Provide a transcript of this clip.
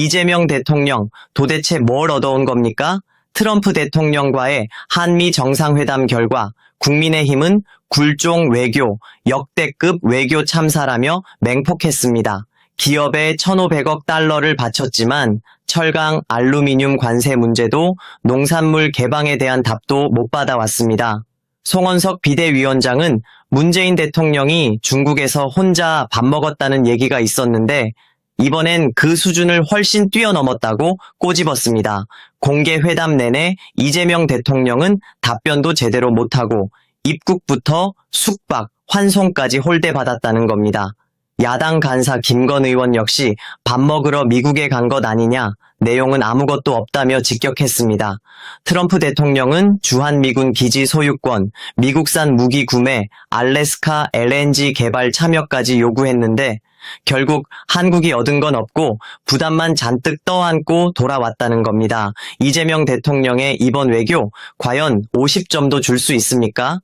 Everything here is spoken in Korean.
이재명 대통령 도대체 뭘 얻어온 겁니까? 트럼프 대통령과의 한미 정상회담 결과 국민의힘은 굴종 외교, 역대급 외교 참사라며 맹폭했습니다. 기업에 1,500억 달러를 바쳤지만 철강, 알루미늄 관세 문제도 농산물 개방에 대한 답도 못 받아왔습니다. 송원석 비대위원장은 문재인 대통령이 중국에서 혼자 밥 먹었다는 얘기가 있었는데 이번엔 그 수준을 훨씬 뛰어넘었다고 꼬집었습니다. 공개 회담 내내 이재명 대통령은 답변도 제대로 못하고 입국부터 숙박, 환송까지 홀대받았다는 겁니다. 야당 간사 김건 의원 역시 밥 먹으러 미국에 간 것 아니냐, 내용은 아무것도 없다며 직격했습니다. 트럼프 대통령은 주한미군 기지 소유권, 미국산 무기 구매, 알래스카 LNG 개발 참여까지 요구했는데 결국 한국이 얻은 건 없고 부담만 잔뜩 떠안고 돌아왔다는 겁니다. 이재명 대통령의 이번 외교 과연 50점도 줄 수 있습니까?